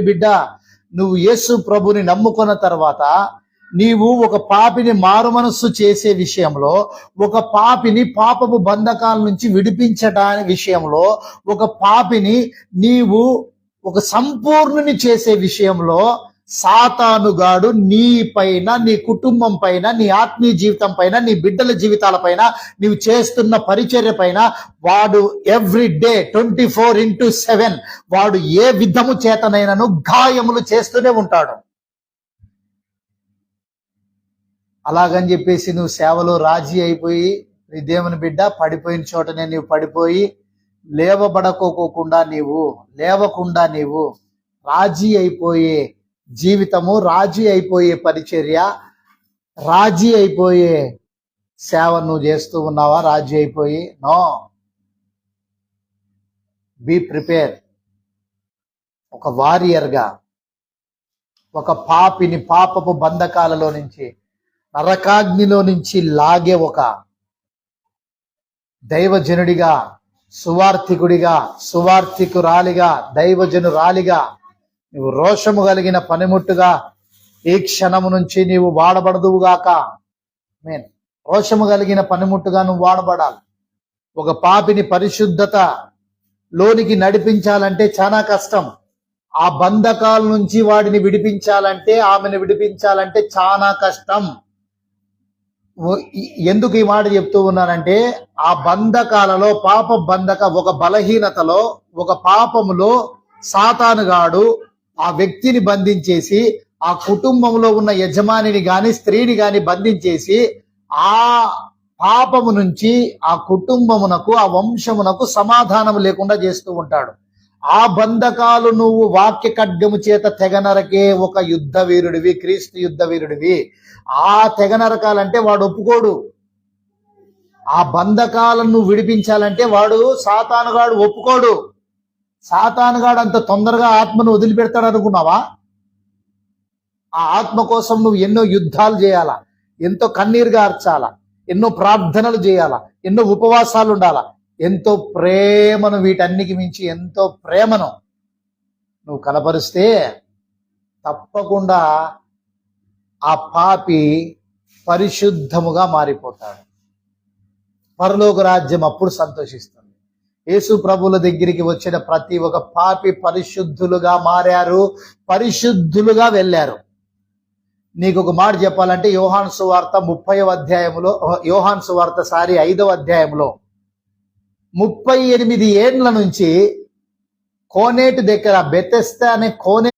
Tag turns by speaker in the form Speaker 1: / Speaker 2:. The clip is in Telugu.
Speaker 1: బిడ్డ నువ్వు యేసు ప్రభుని నమ్ముకున్న తర్వాత నీవు ఒక పాపిని మారు మనస్సు చేసే విషయంలో ఒక పాపిని పాపపు బంధకాల నుంచి విడిపించటాని విషయంలో ఒక పాపిని నీవు ఒక సంపూర్ణుని చేసే విషయంలో సాతానుగాడు నీ పైన నీ కుటుంబం పైన నీ ఆత్మీయ జీవితం పైన నీ బిడ్డల జీవితాల పైన నీవు చేస్తున్న పరిచర్య పైన వాడు every day twenty four into seven వాడు ఏ విధము చేతనైనను గాయములు చేస్తూనే ఉంటాడు. అలాగని చెప్పేసి నువ్వు సేవలో రాజీ అయిపోయి నీ దేవుని బిడ్డ పడిపోయిన చోటనే నీవు పడిపోయి లేవబడకోకుండా నీవు లేవకుండా నీవు రాజీ అయిపోయే జీవితము రాజీ అయిపోయే పరిచర్య రాజీ అయిపోయే సేవ నువ్వు చేస్తూ ఉన్నావా? రాజీ అయిపోయి నో. Be prepare. ఒక వారియర్గా ఒక పాపిని పాపపు బంధకాలలో నుంచి నరకాగ్నిలో నుంచి లాగే ఒక దైవజనుడిగా సువార్థికుడిగా సువార్థికురాలిగా దైవజనురాలిగా నువ్వు రోషము కలిగిన పనిముట్టుగా ఈ క్షణము నుంచి నీవు వాడబడదువుగాక మేన్ రోషము కలిగిన పనిముట్టుగా నువ్వు వాడబడాలి. ఒక పాపిని పరిశుద్ధత లోనికి నడిపించాలంటే చాలా కష్టం. ఆ బంధకాల నుంచి వాడిని విడిపించాలంటే ఆమెను విడిపించాలంటే చాలా కష్టం. ఎందుకు ఈ మాట చెప్తూ ఉన్నానంటే ఆ బంధకాలలో పాప బంధక ఒక బలహీనతలో ఒక పాపములో సాతానుగాడు ఆ వ్యక్తిని బంధించేసి ఆ కుటుంబంలో ఉన్న యజమానిని గాని స్త్రీని గాని బంధించేసి ఆ పాపము నుంచి ఆ కుటుంబమునకు ఆ వంశమునకు సమాధానం లేకుండా చేస్తూ ఉంటాడు. ఆ బంధకాలు నువ్వు వాక్య ఖడ్గము చేత తెగనరకే ఒక యుద్ధ వీరుడివి క్రీస్తు యుద్ధ వీరుడివి. ఆ తెగ నరకాలంటే వాడు ఒప్పుకోడు. ఆ బంధకాలను నువ్వు విడిపించాలంటే వాడు సాతానుగాడు ఒప్పుకోడు. సాతానుగాడు అంత తొందరగా ఆత్మను వదిలిపెడతాడు అనుకున్నావా? ఆ ఆత్మ కోసం నువ్వు ఎన్నో యుద్ధాలు చేయాలా? ఎంతో కన్నీరుగా అర్చాలా? ఎన్నో ప్రార్థనలు చేయాలా? ఎన్నో ఉపవాసాలు ఉండాలా? ఎంతో ప్రేమను వీటన్నికి మించి ఎంతో ప్రేమను నువ్వు కనపరిస్తే తప్పకుండా ఆ పాపి పరిశుద్ధముగా మారిపోతాడు. పరలోక రాజ్యం అప్పుడు సంతోషిస్తాడు యేసు ప్రభుల దగ్గరికి వచ్చిన ప్రతి ఒక్క పాపి పరిశుద్ధులుగా మారారు పరిశుద్ధులుగా వెళ్ళారు. నీకు ఒక మాట చెప్పాలంటే యోహాన్ సువార్త ముప్పై అధ్యాయములో యోహాన్ సువార్త సారి ఐదవ అధ్యాయంలో ముప్పై ఎనిమిది ఏండ్ల నుంచి కోనేటి దగ్గర బెతెస్తా అనే కోనే